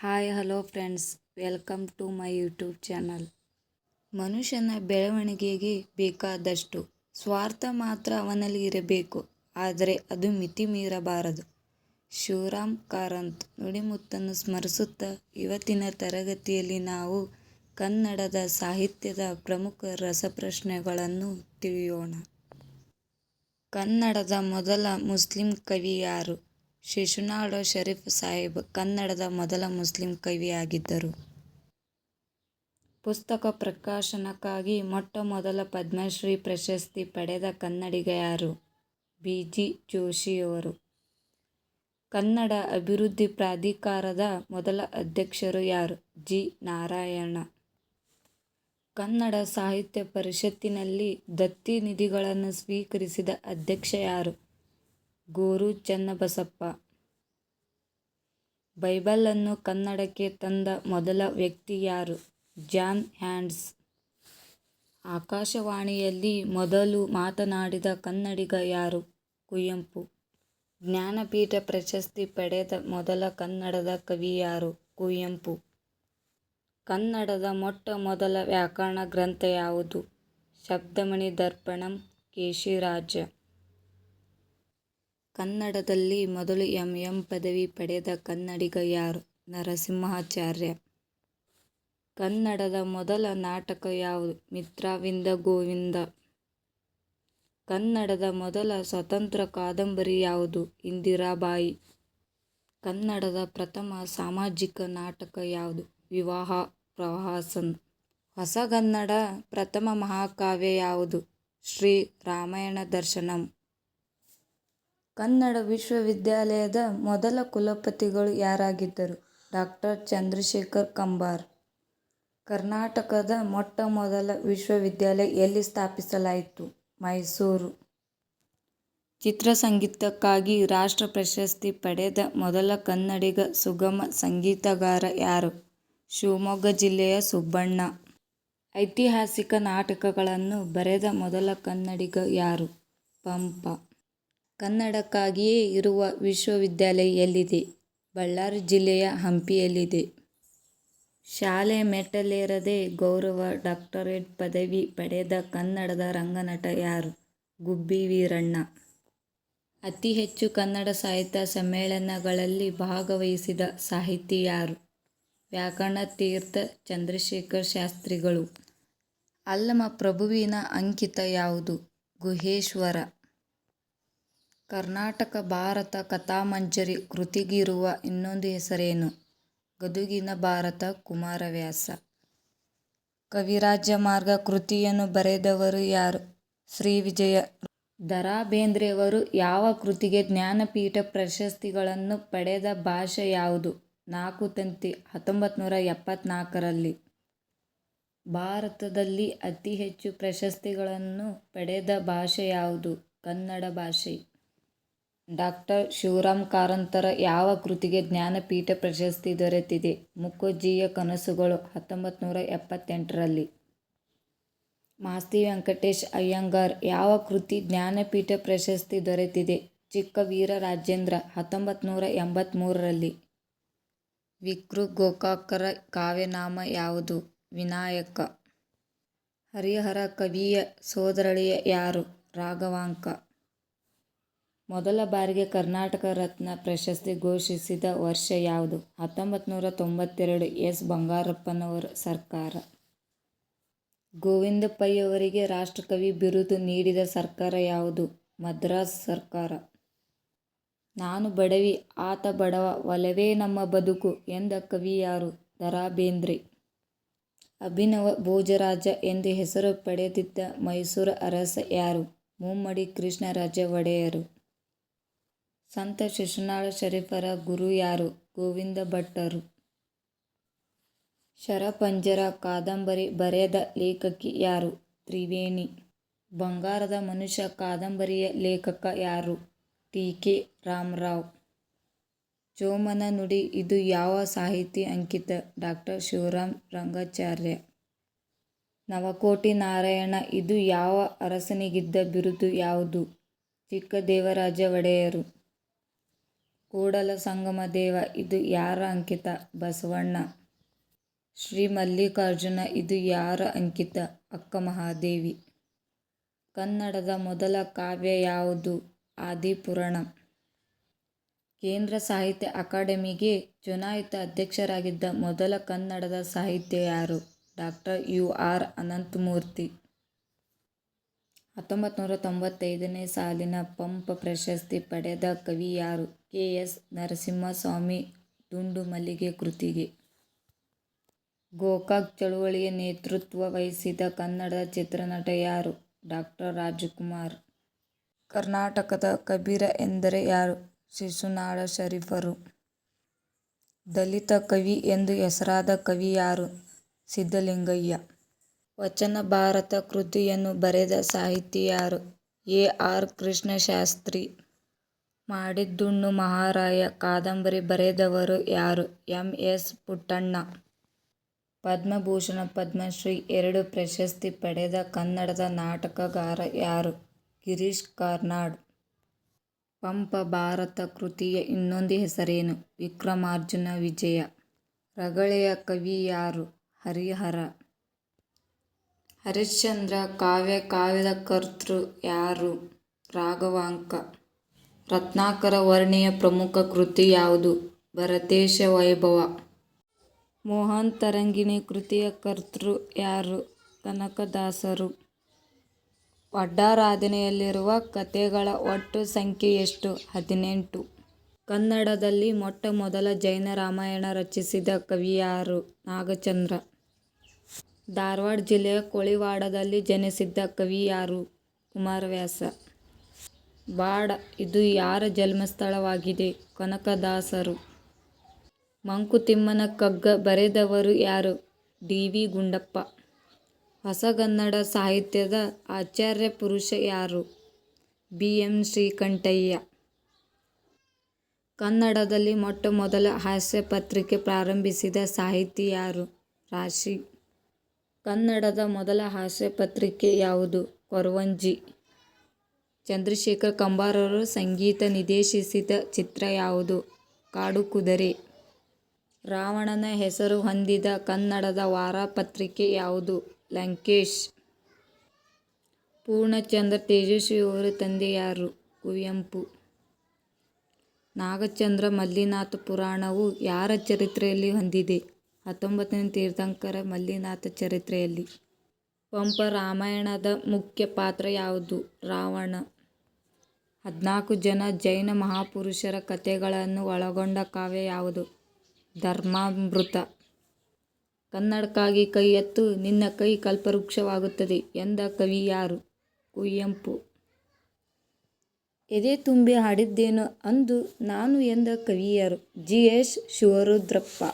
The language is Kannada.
Hi, hello friends. Welcome to my YouTube channel. ಮನುಷ್ಯನ ಬೆಳವಣಿಗೆಗೆ ಬೇಕಾದಷ್ಟು ಸ್ವಾರ್ಥ ಮಾತ್ರ ಅವನಲ್ಲಿ ಇರಬೇಕು. ಆದರೆ ಅದು ಮಿತಿ ಮೀರಬಾರದು ಶಿವರಾಮ್ ಕಾರಂತ್ ನುಡಿಮುತ್ತನ್ನು ಸ್ಮರಿಸುತ್ತಾ ಇವತ್ತಿನ ತರಗತಿಯಲ್ಲಿ ನಾವು ಕನ್ನಡದ ಸಾಹಿತ್ಯದ ಪ್ರಮುಖ ರಸಪ್ರಶ್ನೆಗಳನ್ನು ತಿಳಿಯೋಣ. ಕನ್ನಡದ ಮೊದಲ ಮುಸ್ಲಿಂ ಕವಿ ಯಾರು? ಶಿಶುನಾಳ ಶರೀಫ್ ಸಾಹೇಬ್ ಕನ್ನಡದ ಮೊದಲ ಮುಸ್ಲಿಂ ಕವಿಯಾಗಿದ್ದರು. ಪುಸ್ತಕ ಪ್ರಕಾಶನಕ್ಕಾಗಿ ಮೊಟ್ಟ ಮೊದಲ ಪದ್ಮಶ್ರೀ ಪ್ರಶಸ್ತಿ ಪಡೆದ ಕನ್ನಡಿಗ ಯಾರು? ಬಿ. ಜಿ. ಜೋಶಿಯವರು. ಕನ್ನಡ ಅಭಿವೃದ್ಧಿ ಪ್ರಾಧಿಕಾರದ ಮೊದಲ ಅಧ್ಯಕ್ಷರು ಯಾರು? ಜಿ. ನಾರಾಯಣ. ಕನ್ನಡ ಸಾಹಿತ್ಯ ಪರಿಷತ್ತಿನಲ್ಲಿ ದತ್ತಿ ನಿಧಿಗಳನ್ನು ಸ್ವೀಕರಿಸಿದ ಅಧ್ಯಕ್ಷ ಯಾರು? ಗೋರು ಚನ್ನಬಸಪ್ಪ. ಬೈಬಲನ್ನು ಕನ್ನಡಕ್ಕೆ ತಂದ ಮೊದಲ ವ್ಯಕ್ತಿ ಯಾರು? John Hands. ಆಕಾಶವಾಣಿಯಲ್ಲಿ ಮೊದಲು ಮಾತನಾಡಿದ ಕನ್ನಡಿಗ ಯಾರು? ಕುವೆಂಪು. ಜ್ಞಾನಪೀಠ ಪ್ರಶಸ್ತಿ ಪಡೆದ ಮೊದಲ ಕನ್ನಡದ ಕವಿ ಯಾರು? ಕುವೆಂಪು. ಕನ್ನಡದ ಮೊಟ್ಟ ಮೊದಲ ವ್ಯಾಕರಣ ಗ್ರಂಥ ಯಾವುದು? ಶಬ್ದಮಣಿ ದರ್ಪಣಂ. ಕೇಶಿರಾಜ. ಕನ್ನಡದಲ್ಲಿ ಮೊದಲು ಎಂ. ಎಂ. ಪದವಿ ಪಡೆದ ಕನ್ನಡಿಗ ಯಾರು? ನರಸಿಂಹಾಚಾರ್ಯ. ಕನ್ನಡದ ಮೊದಲ ನಾಟಕ ಯಾವುದು? ಮಿತ್ರಾವಿಂದ ಗೋವಿಂದ. ಕನ್ನಡದ ಮೊದಲ ಸ್ವತಂತ್ರ ಕಾದಂಬರಿ ಯಾವುದು? ಇಂದಿರಾಬಾಯಿ. ಕನ್ನಡದ ಪ್ರಥಮ ಸಾಮಾಜಿಕ ನಾಟಕ ಯಾವುದು? ವಿವಾಹ ಪ್ರವಾಸನ್ ಹೊಸಗನ್ನಡ ಪ್ರಥಮ ಮಹಾಕಾವ್ಯ ಯಾವುದು? ಶ್ರೀ ರಾಮಾಯಣ ದರ್ಶನಂ. ಕನ್ನಡ ವಿಶ್ವವಿದ್ಯಾಲಯದ ಮೊದಲ ಕುಲಪತಿಗಳು ಯಾರಾಗಿದ್ದರು? ಡಾಕ್ಟರ್ ಚಂದ್ರಶೇಖರ್ ಕಂಬಾರ್ ಕರ್ನಾಟಕದ ಮೊಟ್ಟ ಮೊದಲ ವಿಶ್ವವಿದ್ಯಾಲಯ ಎಲ್ಲಿ ಸ್ಥಾಪಿಸಲಾಯಿತು? ಮೈಸೂರು. ಚಿತ್ರಸಂಗೀತಕ್ಕಾಗಿ ರಾಷ್ಟ್ರ ಪ್ರಶಸ್ತಿ ಪಡೆದ ಮೊದಲ ಕನ್ನಡಿಗ ಸುಗಮ ಸಂಗೀತಗಾರ ಯಾರು? ಶಿವಮೊಗ್ಗ ಜಿಲ್ಲೆಯ ಸುಬ್ಬಣ್ಣ. ಐತಿಹಾಸಿಕ ನಾಟಕಗಳನ್ನು ಬರೆದ ಮೊದಲ ಕನ್ನಡಿಗ ಯಾರು? ಪಂಪ. ಕನ್ನಡಕ್ಕಾಗಿಯೇ ಇರುವ ವಿಶ್ವವಿದ್ಯಾಲಯ ಎಲ್ಲಿದೆ? ಬಳ್ಳಾರಿ ಜಿಲ್ಲೆಯ ಹಂಪಿಯಲ್ಲಿದೆ. ಶಾಲೆ ಮೆಟ್ಟಿಲೇರದೆ ಗೌರವ ಡಾಕ್ಟರೇಟ್ ಪದವಿ ಪಡೆದ ಕನ್ನಡದ ರಂಗನಟ ಯಾರು? ಗುಬ್ಬಿ ವೀರಣ್ಣ. ಅತಿ ಹೆಚ್ಚು ಕನ್ನಡ ಸಾಹಿತ್ಯ ಸಮ್ಮೇಳನಗಳಲ್ಲಿ ಭಾಗವಹಿಸಿದ ಸಾಹಿತಿ ಯಾರು? ವ್ಯಾಕರಣ ತೀರ್ಥ ಚಂದ್ರಶೇಖರ್ ಶಾಸ್ತ್ರಿಗಳು. ಅಲ್ಲಮಪ್ರಭುವಿನ ಅಂಕಿತ ಯಾವುದು? ಗುಹೇಶ್ವರ. ಕರ್ನಾಟಕ, ಭಾರತ ಕಥಾಮಂಜರಿ ಕೃತಿಗಿರುವ ಇನ್ನೊಂದು ಹೆಸರೇನು? ಗದುಗಿನ ಭಾರತ ಕುಮಾರವ್ಯಾಸ. ಕವಿರಾಜಮಾರ್ಗ ಕೃತಿಯನ್ನು ಬರೆದವರು ಯಾರು? ಶ್ರೀವಿಜಯ. ದ. ರಾ ಬೇಂದ್ರೆಯವರು ಯಾವ ಕೃತಿಗೆ ಜ್ಞಾನಪೀಠ ಪ್ರಶಸ್ತಿಗಳನ್ನು ಪಡೆದ ಭಾಷೆ ಯಾವುದು? ನಾಕುತಂತಿ. ಹತ್ತೊಂಬತ್ತನೂರ ಎಪ್ಪತ್ನಾಲ್ಕರಲ್ಲಿ. ಭಾರತದಲ್ಲಿ ಅತಿ ಹೆಚ್ಚು ಪ್ರಶಸ್ತಿಗಳನ್ನು ಪಡೆದ ಭಾಷೆ ಯಾವುದು? ಕನ್ನಡ ಭಾಷೆ. ಡಾ. ಶಿವರಾಮ್ ಕಾರಂತರ ಯಾವ ಕೃತಿಗೆ ಜ್ಞಾನಪೀಠ ಪ್ರಶಸ್ತಿ ದೊರೆತಿದೆ? ಮುಕ್ಕುಜ್ಜಿಯ ಕನಸುಗಳು. ಹತ್ತೊಂಬತ್ತನೂರ ಎಪ್ಪತ್ತೆಂಟರಲ್ಲಿ. ಮಾಸ್ತಿ ವೆಂಕಟೇಶ್ ಅಯ್ಯಂಗಾರ್ ಯಾವ ಕೃತಿ ಜ್ಞಾನಪೀಠ ಪ್ರಶಸ್ತಿ ದೊರೆತಿದೆ? ಚಿಕ್ಕ ವೀರರಾಜೇಂದ್ರ. ಹತ್ತೊಂಬತ್ತು ನೂರ ಎಂಬತ್ತ್ಮೂರರಲ್ಲಿ ವಿಕ್ರು ಗೋಕಾಕರ ಕಾವ್ಯನಾಮ ಯಾವುದು? ವಿನಾಯಕ. ಹರಿಹರ ಕವಿಯ ಸೋದರಳಿಯ ಯಾರು? ರಾಘವಾಂಕ. ಮೊದಲ ಬಾರಿಗೆ ಕರ್ನಾಟಕ ರತ್ನ ಪ್ರಶಸ್ತಿ ಘೋಷಿಸಿದ ವರ್ಷ ಯಾವುದು? ಹತ್ತೊಂಬತ್ತನೂರ ತೊಂಬತ್ತೆರಡು. ಎಸ್. ಬಂಗಾರಪ್ಪನವರ ಸರ್ಕಾರ. ಗೋವಿಂದ ಪೈ ರಾಷ್ಟ್ರಕವಿ ಬಿರುದು ನೀಡಿದ ಸರ್ಕಾರ ಯಾವುದು? ಮದ್ರಾಸ್ ಸರ್ಕಾರ. ನಾನು ಬಡವಿ, ಆತ ಬಡವ, ಒಲವೇ ನಮ್ಮ ಬದುಕು ಎಂದ ಕವಿ ಯಾರು? ದ. ರಾ ಬೇಂದ್ರೆ. ಅಭಿನವ ಭೋಜರಾಜ ಎಂದು ಹೆಸರು ಪಡೆದಿದ್ದ ಮೈಸೂರು ಅರಸ ಯಾರು? ಮುಮ್ಮಡಿ ಕೃಷ್ಣರಾಜ ಒಡೆಯರ್. ಸಂತ ಶಿಶುನಾಳ ಶರೀಫರ ಗುರು ಯಾರು? ಗೋವಿಂದ ಭಟ್ಟರು. ಶರಪಂಜರ ಕಾದಂಬರಿ ಬರೆದ ಲೇಖಕಿ ಯಾರು? ತ್ರಿವೇಣಿ. ಬಂಗಾರದ ಮನುಷ್ಯ ಕಾದಂಬರಿಯ ಲೇಖಕ ಯಾರು? ಟಿ. ಕೆ. ರಾಮರಾವ್. ಚೋಮನ ನುಡಿ, ಇದು ಯಾವ ಸಾಹಿತಿ ಅಂಕಿತ? ಡಾಕ್ಟರ್ ಶಿವರಾಮ್ ರಂಗಾಚಾರ್ಯ. ನವಕೋಟಿ ನಾರಾಯಣ, ಇದು ಯಾವ ಅರಸನಿಗಿದ್ದ ಬಿರುದು ಯಾವುದು? ಚಿಕ್ಕ ದೇವರಾಜ ಒಡೆಯರ್. ಕೂಡಲ ಸಂಗಮ ದೇವ, ಇದು ಯಾರ ಅಂಕಿತ? ಬಸವಣ್ಣ. ಶ್ರೀ ಮಲ್ಲಿಕಾರ್ಜುನ, ಇದು ಯಾರ ಅಂಕಿತ? ಅಕ್ಕ ಮಹಾದೇವಿ. ಕನ್ನಡದ ಮೊದಲ ಕಾವ್ಯ ಯಾವುದು? ಆದಿಪುರಾಣ. ಕೇಂದ್ರ ಸಾಹಿತ್ಯ ಅಕಾಡೆಮಿಗೆ ಚುನಾಯಿತ ಅಧ್ಯಕ್ಷರಾಗಿದ್ದ ಮೊದಲ ಕನ್ನಡದ ಸಾಹಿತ್ಯ ಯಾರು? ಡಾಕ್ಟರ್ ಯು ಆರ್ ಅನಂತಮೂರ್ತಿ. ಹತ್ತೊಂಬತ್ತು ನೂರ ತೊಂಬತ್ತೈದನೇ ಸಾಲಿನ ಪಂಪ ಪ್ರಶಸ್ತಿ ಪಡೆದ ಕವಿ ಯಾರು? ಕೆ. ಎಸ್. ನರಸಿಂಹಸ್ವಾಮಿ, ದುಂಡು ಮಲ್ಲಿಗೆ ಕೃತಿಗೆ. ಗೋಕಾಕ್ ಚಳುವಳಿಯ ನೇತೃತ್ವ ವಹಿಸಿದ ಕನ್ನಡ ಚಿತ್ರನಟ ಯಾರು? ಡಾಕ್ಟರ್ ರಾಜಕುಮಾರ್. ಕರ್ನಾಟಕದ ಕಬೀರ ಎಂದರೆ ಯಾರು? ಶಿಶುನಾಳ ಶರೀಫರು. ದಲಿತ ಕವಿ ಎಂದು ಹೆಸರಾದ ಕವಿ ಯಾರು? ಸಿದ್ಧಲಿಂಗಯ್ಯ. ವಚನ ಭಾರತ ಕೃತಿಯನ್ನು ಬರೆದ ಸಾಹಿತಿ ಯಾರು ಎ ಆರ್ ಕೃಷ್ಣಶಾಸ್ತ್ರಿ. ಮಾಡಿದ್ದುಣ್ಣು ಮಹಾರಾಯ ಕಾದಂಬರಿ ಬರೆದವರು ಯಾರು? M S Puttanna. ಪದ್ಮಭೂಷಣ ಪದ್ಮಶ್ರೀ, ಎರಡು ಪ್ರಶಸ್ತಿ ಪಡೆದ ಕನ್ನಡದ ನಾಟಕಗಾರ ಯಾರು? ಗಿರೀಶ್ ಕಾರ್ನಾಡ್. ಪಂಪ ಭಾರತ ಕೃತಿಯ ಇನ್ನೊಂದು ಹೆಸರೇನು? ವಿಕ್ರಮಾರ್ಜುನ ವಿಜಯ. ರಗಳೆಯ ಕವಿ ಯಾರು? ಹರಿಹರ. ಹರಿಶ್ಚಂದ್ರ ಕಾವ್ಯ ಕಾವ್ಯದ ಕರ್ತೃ ಯಾರು? ರಾಘವಾಂಕ. ರತ್ನಾಕರ ವರ್ಣೀಯ ಪ್ರಮುಖ ಕೃತಿ ಯಾವುದು? ಭರತೇಶ ವೈಭವ. ಮೋಹನ್ ತರಂಗಿಣಿ ಕೃತಿಯ ಕರ್ತೃ ಯಾರು? ಕನಕದಾಸರು. ಒಡ್ಡಾರಾಧನೆಯಲ್ಲಿರುವ ಕಥೆಗಳ ಒಟ್ಟು ಸಂಖ್ಯೆ ಎಷ್ಟು? ಹದಿನೆಂಟು. ಕನ್ನಡದಲ್ಲಿ ಮೊಟ್ಟ ಮೊದಲ ಜೈನ ರಾಮಾಯಣ ರಚಿಸಿದ ಕವಿ ಯಾರು? ನಾಗಚಂದ್ರ. ಧಾರವಾಡ ಜಿಲ್ಲೆಯ ಕೋಳಿವಾಡದಲ್ಲಿ ಜನಿಸಿದ್ದ ಕವಿ ಯಾರು? ಕುಮಾರವ್ಯಾಸ. ಬಾಡ ಇದು ಯಾರ ಜನ್ಮಸ್ಥಳವಾಗಿದೆ? ಕನಕದಾಸರು. ಮಂಕುತಿಮ್ಮನ ಕಗ್ಗ ಬರೆದವರು ಯಾರು? ಡಿ. ವಿ. ಗುಂಡಪ್ಪ. ಹೊಸಗನ್ನಡ ಸಾಹಿತ್ಯದ ಆಚಾರ್ಯ ಪುರುಷ ಯಾರು? ಬಿ. ಎಂ. ಶ್ರೀಕಂಠಯ್ಯ. ಕನ್ನಡದಲ್ಲಿ ಮೊಟ್ಟ ಮೊದಲ ಹಾಸ್ಯ ಪತ್ರಿಕೆ ಪ್ರಾರಂಭಿಸಿದ ಸಾಹಿತಿ ಯಾರು? ರಾಶಿ. ಕನ್ನಡದ ಮೊದಲ ಹಾಸ್ಯ ಪತ್ರಿಕೆ ಯಾವುದು? ಕೊರವಂಜಿ. ಚಂದ್ರಶೇಖರ್ ಕಂಬಾರರು ಸಂಗೀತ ನಿರ್ದೇಶಿಸಿದ ಚಿತ್ರ ಯಾವುದು? ಕಾಡು ಕುದುರೆ. ರಾವಣನ ಹೆಸರು ಹೊಂದಿದ ಕನ್ನಡದ ವಾರಪತ್ರಿಕೆ ಯಾವುದು? ಲಂಕೇಶ್. ಪೂರ್ಣಚಂದ್ರ ತೇಜಸ್ವಿಯವರ ತಂದೆ ಯಾರು? ಕುವೆಂಪು. ನಾಗಚಂದ್ರ ಮಲ್ಲಿನಾಥ ಪುರಾಣವು ಯಾರ ಚರಿತ್ರೆಯಲ್ಲಿ ಹೊಂದಿದೆ? ಹತ್ತೊಂಬತ್ತನೇ ತೀರ್ಥಂಕರ ಮಲ್ಲಿನಾಥ ಚರಿತ್ರೆಯಲ್ಲಿ. ಪಂಪ ರಾಮಾಯಣದ ಮುಖ್ಯ ಪಾತ್ರ ಯಾವುದು? ರಾವಣ. ಹದಿನಾಲ್ಕು ಜನ ಜೈನ ಮಹಾಪುರುಷರ ಕಥೆಗಳನ್ನು ಒಳಗೊಂಡ ಕಾವ್ಯ ಯಾವುದು? ಧರ್ಮಾಮೃತ. ಕನ್ನಡಕ್ಕಾಗಿ ಕೈ ಎತ್ತು, ನಿನ್ನ ಕೈ ಕಲ್ಪವೃಕ್ಷವಾಗುತ್ತದೆ ಎಂದ ಕವಿ ಯಾರು? ಕುಯ್ಯಂಪು ಎದೆ ತುಂಬಿ ಹಾಡಿದ್ದೇನು ಅಂದು ನಾನು ಎಂದ ಕವಿಯರು ಜಿ. ಎಸ್. ಶಿವರುದ್ರಪ್ಪ.